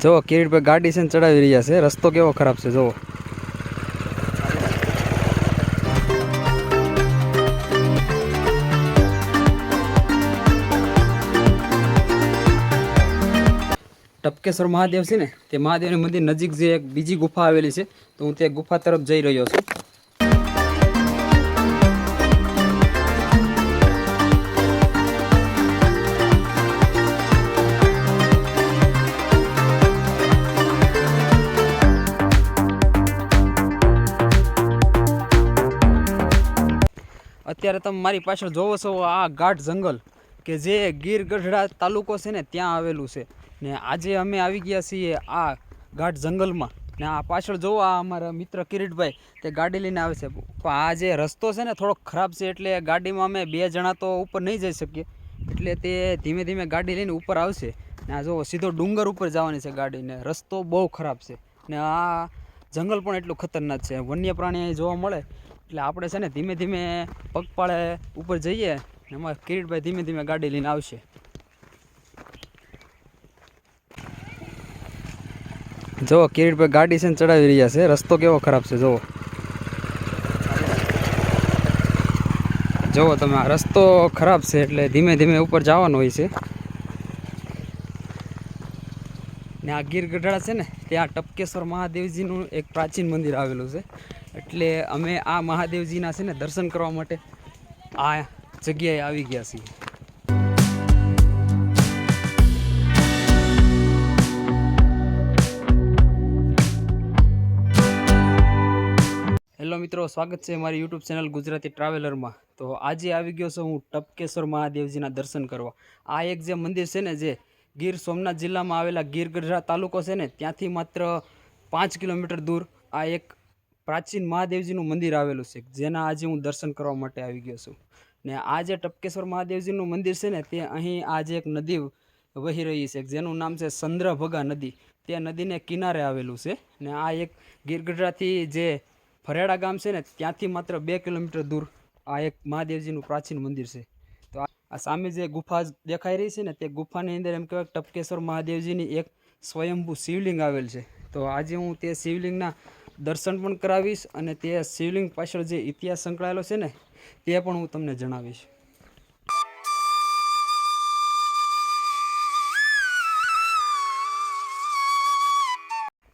જો કિરીટભાઈ ગાડી છે ને ચડાવી રહ્યા છે. રસ્તો કેવો ખરાબ છે, જુઓ. ટપકેશ્વર મહાદેવ છે ને, તે મહાદેવની મંદિર નજીક જે એક બીજી ગુફા આવેલી છે, તો હું તે ગુફા તરફ જઈ રહ્યો છું. અત્યારે તમે મારી પાછળ જોવો છો આ ગાઢ જંગલ કે જે ગીર ગઢડા તાલુકો છે ને ત્યાં આવેલું છે. ને આજે અમે આવી ગયા છીએ આ ગાઢ જંગલમાં. ને આ પાછળ જોવો આ અમારા મિત્ર કિરીટભાઈ, તે ગાડી લઈને આવે છે. પણ આ જે રસ્તો છે ને થોડોક ખરાબ છે એટલે ગાડીમાં અમે બે જણા તો ઉપર નહીં જઈ શકીએ. એટલે તે ધીમે ધીમે ગાડી લઈને ઉપર આવશે. ને આ જોવો સીધો ડુંગર ઉપર જવાની છે ગાડીને રસ્તો બહુ ખરાબ છે. ને આ જંગલ પણ એટલું ખતરનાક છે. વન્ય પ્રાણી જોવા મળે એટલે આપણે છે ને ધીમે ધીમે પગપાળે ઉપર જઈએ ને અમારે કિરીટભાઈ ધીમે ધીમે ગાડી લઈને આવશે. જુઓ, કિરીટભાઈ ગાડી છે ને ચડાવી રહ્યા છે. રસ્તો કેવો ખરાબ છે, જુઓ. જુઓ તમે, આ રસ્તો ખરાબ છે એટલે ધીમે ધીમે ઉપર જવાનું હોય છે. ને આ ગીર ગઢડા છે ને, ત્યાં ટપકેશ્વર મહાદેવજીનું એક પ્રાચીન મંદિર આવેલું છે. એટલે અમે આ મહાદેવજીના છે ને દર્શન કરવા માટે આ જગ્યાએ આવી ગયા છીએ. હેલો મિત્રો, સ્વાગત છે મારી યુટ્યુબ ચેનલ ગુજરાતી ટ્રાવેલરમાં. તો આજે આવી ગયો છું હું ટપકેશ્વર મહાદેવજીના દર્શન કરવા. આ એક જે મંદિર છે ને જે ગીર સોમનાથ જિલ્લામાં આવેલા ગીર ગઢડા તાલુકો છે ને, ત્યાંથી માત્ર પાંચ કિલોમીટર દૂર આ એક પ્રાચીન મહાદેવજીનું મંદિર આવેલું છે, જેના આજે હું દર્શન કરવા માટે આવી ગયો છું. ને આ જે ટપકેશ્વર મહાદેવજીનું મંદિર છે ને, તે અહીં આજે એક નદી વહી રહી છે, જેનું નામ છે ચંદ્રભગા નદી. તે નદીને કિનારે આવેલું છે ને આ એક ગીરગઢડાથી જે ફરેડા ગામ છે ને, ત્યાંથી માત્ર બે કિલોમીટર દૂર આ એક મહાદેવજીનું પ્રાચીન મંદિર છે. તો આ સામે જે ગુફા દેખાઈ રહી છે ને, તે ગુફાની અંદર એમ કહેવાય ટપકેશ્વર મહાદેવજીની એક સ્વયંભૂ શિવલિંગ આવેલ છે. તો આજે હું તે શિવલિંગના દર્શન પણ કરાવીશ અને તે શિવલિંગ પાછળ જે ઇતિહાસ સંકળાયેલો છે ને, તે પણ હું તમને જણાવીશ.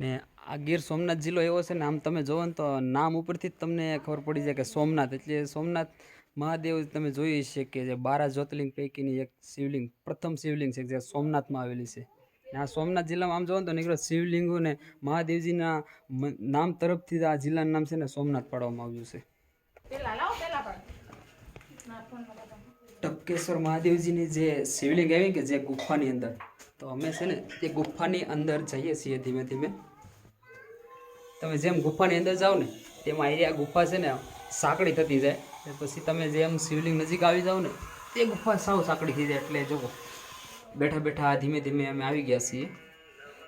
ને આ ગીર સોમનાથ જિલ્લો એવો છે ને, આમ તમે જોવો ને તો નામ ઉપરથી જ તમને ખબર પડી જાય કે સોમનાથ, એટલે સોમનાથ મહાદેવ તમે જોઈ કે જે બારા જ્યોતિર્લિંગ પૈકીની એક શિવલિંગ, પ્રથમ શિવલિંગ છે જે સોમનાથમાં આવેલી છે. આ સોમનાથ જિલ્લામાં આમ જોવો તો નીકળો શિવલિંગો ને મહાદેવજીના નામ તરફથી આ જિલ્લાનું નામ છે ને સોમનાથ પાડવામાં આવ્યું છે. ટપકેશ્વર મહાદેવજીની જે શિવલિંગ આવી કે જે ગુફાની અંદર તો અમે છે ને તે ગુફાની અંદર જઈએ છીએ ધીમે ધીમે. તમે જેમ ગુફાની અંદર જાઓ ને તેમાં એ આ ગુફા છે ને સાંકડી થતી જાય. પછી તમે જેમ શિવલિંગ નજીક આવી જાઓ ને તે ગુફા સાવ સાંકડી થઈ જાય એટલે જુઓ બેઠા બેઠા ધીમે ધીમે અમે આવી ગયા છીએ.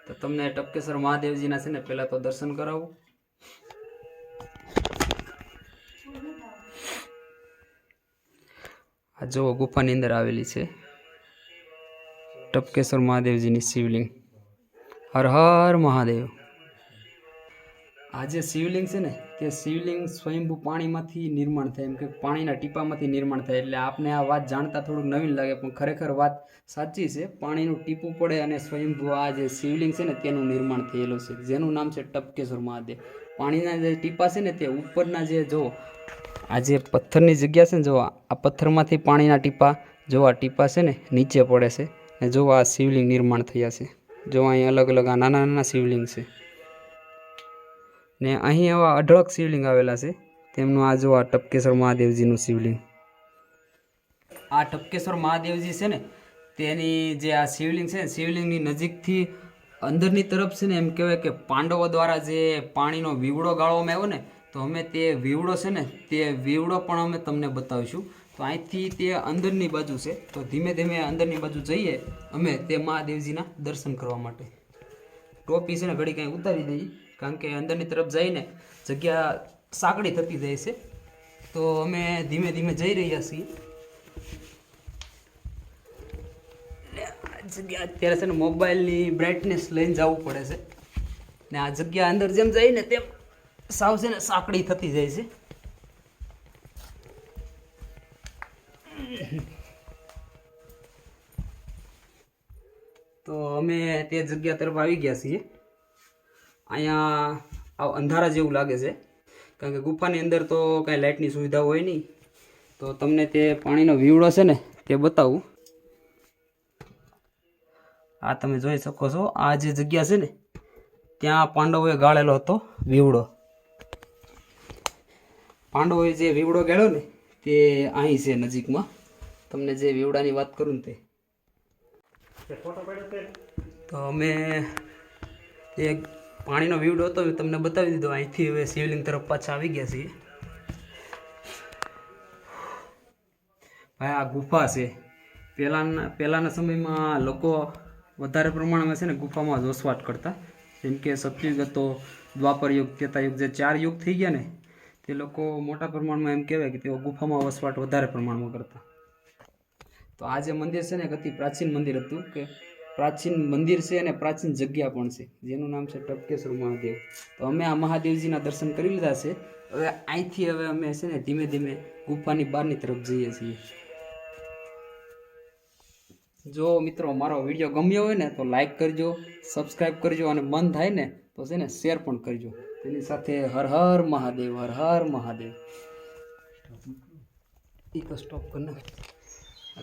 તો તમને ટપકેશ્વર મહાદેવજીના છે ને પહેલાં તો દર્શન કરાવું. આ જુઓ, ગુફાની અંદર આવેલી છે. ટપકેશ્વર મહાદેવજીની શિવલિંગ. હર હર મહાદેવ. આ જે શિવલિંગ છે ને તે શિવલિંગ સ્વયંભૂ પાણીમાંથી નિર્માણ થાય, એમ કે પાણીના ટીપામાંથી નિર્માણ થાય. એટલે આપને આ વાત જાણતા થોડુંક નવીન લાગે, પણ ખરેખર વાત સાચી છે. પાણીનું ટીપું પડે અને સ્વયંભૂ આ જે શિવલિંગ છે ને, તેનું નિર્માણ થયેલું છે. જેનું નામ છે ટપકેશ્વર મહાદેવ. પાણીના જે ટીપા છે ને, તે ઉપરના જે જો આ જે પથ્થરની જગ્યા છે ને, જો આ પથ્થરમાંથી પાણીના ટીપા, જો આ ટીપા છે ને, નીચે પડે છે. ને જો આ શિવલિંગ નિર્માણ થયા છે. જો અહીં અલગ અલગ આ નાના નાના શિવલિંગ છે. ને અહીં એવા અઢળક શિવલિંગ આવેલા છે. તેમનું આ જો આ ટપકેશ્વર મહાદેવજીનું શિવલિંગ. આ ટપકેશ્વર મહાદેવજી છે ને, તેની જે આ શિવલિંગ છે ને, શિવલિંગની નજીકથી અંદરની તરફ છે ને, એમ કહેવાય કે પાંડવો દ્વારા જે પાણીનો વીવડો ગાળવામાં આવ્યો ને, તો અમે તે વીવડો છે ને, તે વીવડો પણ અમે તમને બતાવીશું. તો અહીંથી તે અંદરની બાજુ છે, તો ધીમે ધીમે અંદરની બાજુ જઈએ અમે તે મહાદેવજીના દર્શન કરવા માટે. ટોપી છે ને, ઘડી કાંઈ ઉતારી દઈએ. કારણ કે અંદરની તરફ જઈને જગ્યા સાંકડી થતી જાય છે. તો અમે ધીમે ધીમે જઈ રહ્યા છીએ. જગ્યા અત્યારે છે ને મોબાઈલની બ્રાઇટનેસ લઈને જવું પડે છે. ને આ જગ્યા અંદર જેમ જાય ને તેમ સાવ છે ને સાંકડી થતી જાય છે. તો અમે તે જગ્યા તરફ આવી ગયા છીએ. અહીંયા આ અંધારા જેવું લાગે છે. કારણ કે ગુફાની અંદર તો કાંઈ લાઇટની સુવિધા હોય નહીં. તો તમને તે પાણીનો વીવડો છે ને તે બતાવું. આ તમે જોઈ શકો છો આ જે જગ્યા છે ને ત્યાં પાંડવોએ ગાળેલો હતો વીવડો. પાંડવોએ જે વીવડો ગાળ્યો ને તે અહીં છે નજીકમાં. તમને જે વીવડાની વાત કરું ને તે. તો અમે એક પાણીનો વીવડો હતો તમને બતાવી દીધો. અહીંથી હવે શિવલિંગ તરફ પાછા આવી ગયા છીએ. ભાઈ, આ ગુફા છે. પહેલાંના પહેલાંના સમયમાં લોકો વધારે પ્રમાણમાં છે ને ગુફામાં જ વસવાટ કરતા. જેમ કે સતયુગ હતો દ્વાપર યુગ ત્રેતા યુગ જે ચાર યુગ થઈ ગયા ને, તે લોકો મોટા પ્રમાણમાં એમ કહેવાય કે તેઓ ગુફામાં વસવાટ વધારે પ્રમાણમાં કરતા. તો આ જે મંદિર છે ને એક અતિ પ્રાચીન મંદિર હતું કે પ્રાચીન મંદિર છે અને પ્રાચીન જગ્યા પણ છે. જેનું નામ છે ટપકેશ્વર મહાદેવ. તો અમે આ મહાદેવજીના દર્શન કરી લીધા છે. હવે અહીંથી હવે અમે છે ને ધીમે ધીમે ગુફાની બહારની તરફ જઈએ છીએ. જો મિત્રો મારો વીડિયો ગમ્યો હોય ને તો લાઈક કરજો સબસ્ક્રાઈબ કરજો અને મન થાય ને તો છે ને શેર પણ કરજો. તેની સાથે હર હર મહાદેવ, હર હર મહાદેવ. એ તો સ્ટોપ કરી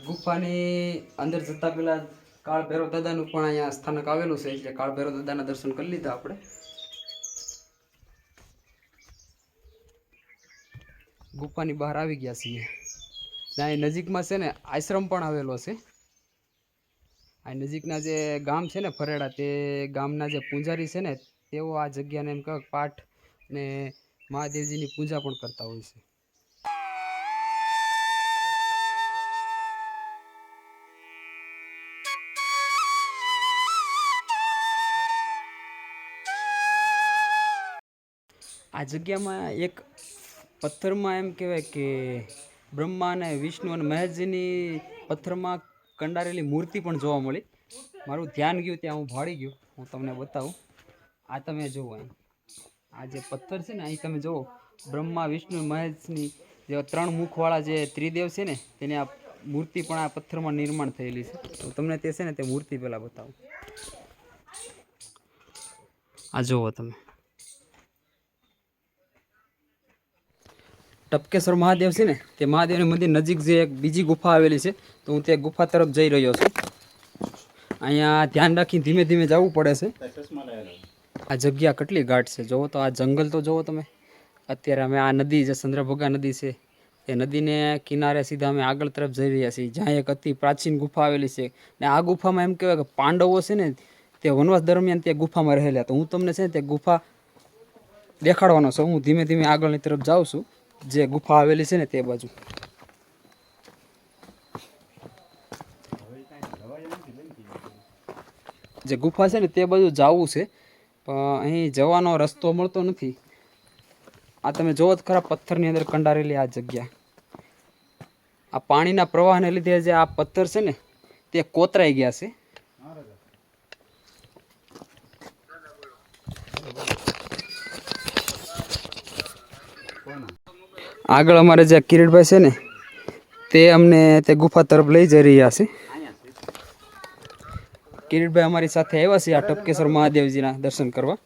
ગુફાની અંદર જતા પહેલા કાળ ભૈરવ દાદાનું પણ અહીંયા સ્થાનક આવેલું છે, એટલે કાળ ભૈરવ દાદાના દર્શન કરી લીધા આપણે. ગુફાની બહાર આવી ગયા છીએ. અહીં નજીકમાં છે ને, આશ્રમ પણ આવેલો છે. આ નજીકના જે ગામ છે ને, ફરેડા, તે ગામના જે પૂજારી છે ને, તેઓ આ જગ્યાને એમ કહે પાઠ ને મહાદેવજીની પૂજા પણ કરતા હોય છે. આ જગ્યામાં એક પથ્થરમાં એમ કહેવાય કે બ્રહ્મા અને વિષ્ણુ અને મહેશજીની પથ્થરમાં કંડારેલી મૂર્તિ પણ જોવા મળી. મારું ધ્યાન ગયું, ત્યાં હું ભાળી ગયો. હું તમને બતાવું. આ તમે જુઓ એમ. આ જે પથ્થર છે ને, અહીં તમે જુઓ. બ્રહ્મા, વિષ્ણુ મહેશની જે ત્રણ મુખવાળા જે ત્રિદેવ છે ને, તેની આ મૂર્તિ પણ આ પથ્થરમાં નિર્માણ થયેલી છે. તો તમને તે છે ને, તે મૂર્તિ પહેલાં બતાવું. આ જુઓ તમે. ટપકેશ્વર મહાદેવ છે ને, તે મહાદેવનું મંદિર નજીક જે એક બીજી ગુફા આવેલી છે, તો હું તે ગુફા તરફ જઈ રહ્યો છું. અહીંયા ધ્યાન રાખીને ધીમે ધીમે જવું પડે છે. આ જગ્યા કેટલી ઘાટ છે. જુઓ તો આ જંગલ તો જુઓ તમે. અત્યારે અમે આ નદી જે ચંદ્રભગા નદી છે, એ નદીને કિનારે સીધા અમે આગળ તરફ જઈ રહ્યા છીએ. જ્યાં એક અતિ પ્રાચીન ગુફા આવેલી છે. ને આ ગુફામાં એમ કહેવાય કે પાંડવો છે ને, તે વનવાસ દરમિયાન તે ગુફામાં રહેલા. તો હું તમને છે તે ગુફા દેખાડવાનો છું. હું ધીમે ધીમે આગળની તરફ જાઉં છું. જે ગુફા આવેલી છે ને તે બાજુ. જે ગુફા છે ને તે બાજુ જવું છે, પણ અહીં જવાનો રસ્તો મળતો નથી. આ તમે જોવો જ ખરા પથ્થરની અંદર કંડારેલી આ જગ્યા. આ પાણીના પ્રવાહને લીધે જે આ પથ્થર છે ને તે કોતરાઈ ગયા છે. આગળ અમારે જે કિરીટભાઈ છે ને, તે અમને તે ગુફા તરફ લઈ જઈ રહ્યા છે. કિરીટભાઈ અમારી સાથે આવ્યા છે આ ટપકેશ્વર મહાદેવજીના દર્શન કરવા.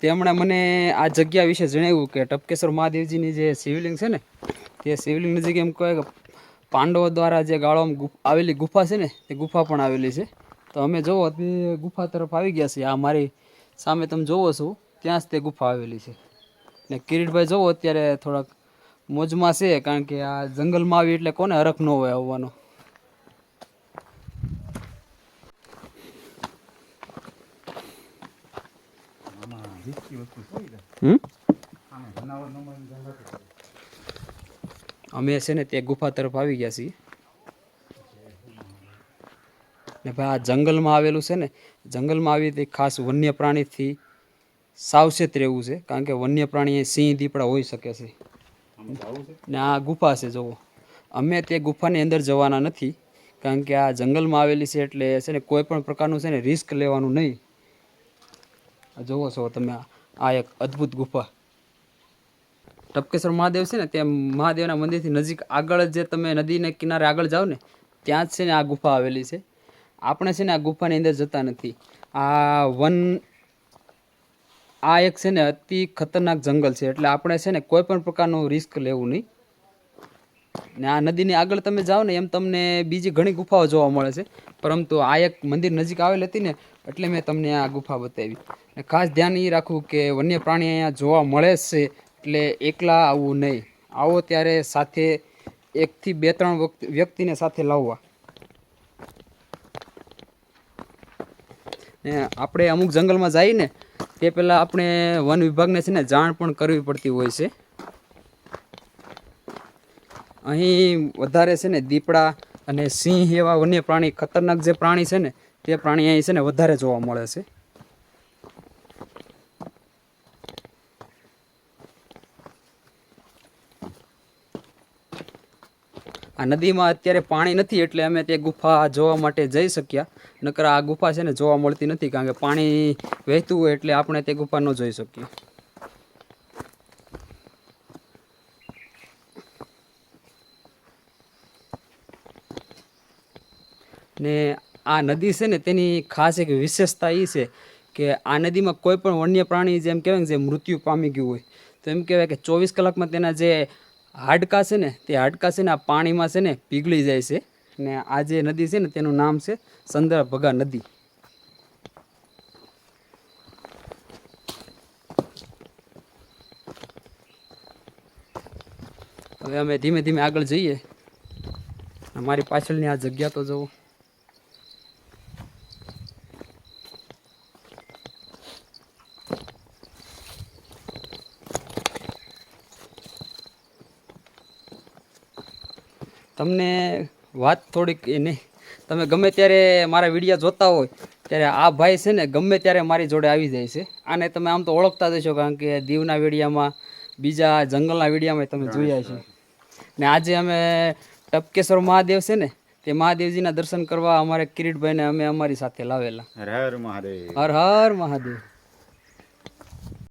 તે હમણાં મને આ જગ્યા વિશે જણાવ્યું કે ટપકેશ્વર મહાદેવજીની જે શિવલિંગ છે ને, તે શિવલિંગ નજીક એમ કહે કે પાંડવો દ્વારા જે ગુફ, આવેલી ગુફા છે ને, તે ગુફા પણ આવેલી છે. તો અમે જોવો, તે ગુફા તરફ આવી ગયા છીએ. આ મારી સામે તમે જોવો છો, ત્યાં જ તે ગુફા આવેલી છે. ને કિરીટભાઈ જવું અત્યારે થોડાક મોજમાં છે, કારણ કે આ જંગલમાં આવી એટલે કોને હરખ ન હોય આવવાનો. અમે છે ને તે ગુફા તરફ આવી ગયા છીએ. ને ભાઈ આ જંગલમાં આવેલું છે ને, જંગલમાં આવી તે ખાસ વન્ય પ્રાણીથી સાવચેત રહેવું છે, કારણ કે વન્ય પ્રાણી સિંહ, દીપડા હોઈ શકે છે. ને આ ગુફા છે, જુઓ. અમે તે ગુફાની અંદર જવાના નથી, કારણ કે આ જંગલમાં આવેલી છે એટલે છે ને કોઈ પણ પ્રકારનું છે ને રિસ્ક લેવાનું નહીં. જુઓ છો તમે, આ- એક અદ્ભુત ગુફા. ટપકેશ્વર મહાદેવ છે ને, ત્યાં મહાદેવના મંદિરથી નજીક આગળ જે તમે નદીને કિનારે આગળ જાઓ ને, ત્યાં જ છે ને આ ગુફા આવેલી છે. આપણે છે ને આ ગુફાની અંદર જતા નથી. આ વન આ એક છે ને અતિ ખતરનાક જંગલ છે. એટલે આપણે છે ને કોઈ પણ પ્રકારનું રિસ્ક લેવું નહીં. ને આ નદીની આગળ તમે જાઓ ને એમ તમને બીજી ઘણી ગુફાઓ જોવા મળે છે. પરંતુ આ એક મંદિર નજીક આવેલ હતી ને એટલે મેં તમને આ ગુફા બતાવી. ને ખાસ ધ્યાન એ રાખવું કે વન્ય પ્રાણી અહીંયા જોવા મળે છે, એટલે એકલા આવવું નહીં. આવો ત્યારે સાથે એકથી બે ત્રણ વ્યક્તિને સાથે લાવવા. ને આપણે અમુક જંગલમાં જઈએ ને તે પહેલાં આપણે વન વિભાગને છે ને જાણ પણ કરવી પડતી હોય છે. અહીં વધારે છે ને દીપડા અને સિંહ એવા વન્ય પ્રાણી, ખતરનાક જે પ્રાણી છે ને, તે પ્રાણી અહીં છે ને વધારે જોવા મળે છે. આ નદીમાં અત્યારે પાણી નથી એટલે અમે તે ગુફા જોવા માટે જઈ શક્યા. નકર આ ગુફા છે ને જોવા મળતી નથી કારણ કે પાણી વહેતું હોય એટલે આપણે તે ગુફા ન જોઈ શકીએ. ને આ નદી છે ને તેની ખાસ એક વિશેષતા એ છે કે આ નદીમાં કોઈ પણ વન્ય પ્રાણી જેમ કહેવાય ને, જે મૃત્યુ પામી ગયું હોય, તો એમ કહેવાય કે ચોવીસ કલાકમાં તેના જે હાડકાં છે ને, તે હાડકાં છે ને આ પાણીમાં છે ને પીગળી જાય છે. ને આ જે નદી છે ને, તેનું નામ છે ચંદ્રભગા નદી. હવે અમે ધીમે ધીમે આગળ જઈએ. અમારી પાછળની આ જગ્યા તો જુઓ તમને વાત થોડીક એની તમે ગમે ત્યારે મારા વીડિયો જોતા હોય ત્યારે આ ભાઈ છે ને ગમે ત્યારે મારી જોડે આવી જાય છે. આને તમે આમ તો ઓળખતા જ હશો કારણ કે દીવના વિડીયામાં બીજા જંગલના વિડીયામાં તમે જોયા છે ને આજે અમે ટપકેશ્વર મહાદેવ છે ને તે મહાદેવજીના દર્શન કરવા અમારે કિરીટભાઈને અમે અમારી સાથે લાવેલા. હર હર મહાદેવ. હર હર મહાદેવ.